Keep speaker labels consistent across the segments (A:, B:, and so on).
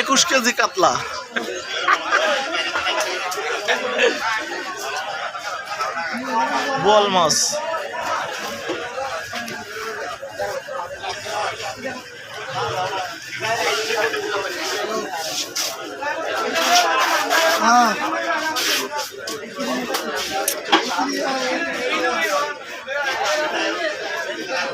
A: একুশ কেজি কাতলা। বল মাছ।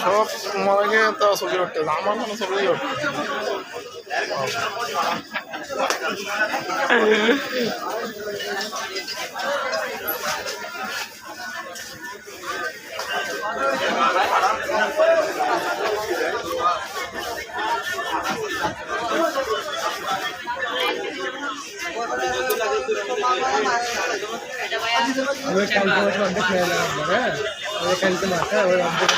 A: সব গিয়ে তো ছবি উঠতে আমার কোনো ছবি উঠতে
B: আমি কালকে খেয়ে নেব হ্যাঁ আমি কালকে মাসে ওই অর্ধেক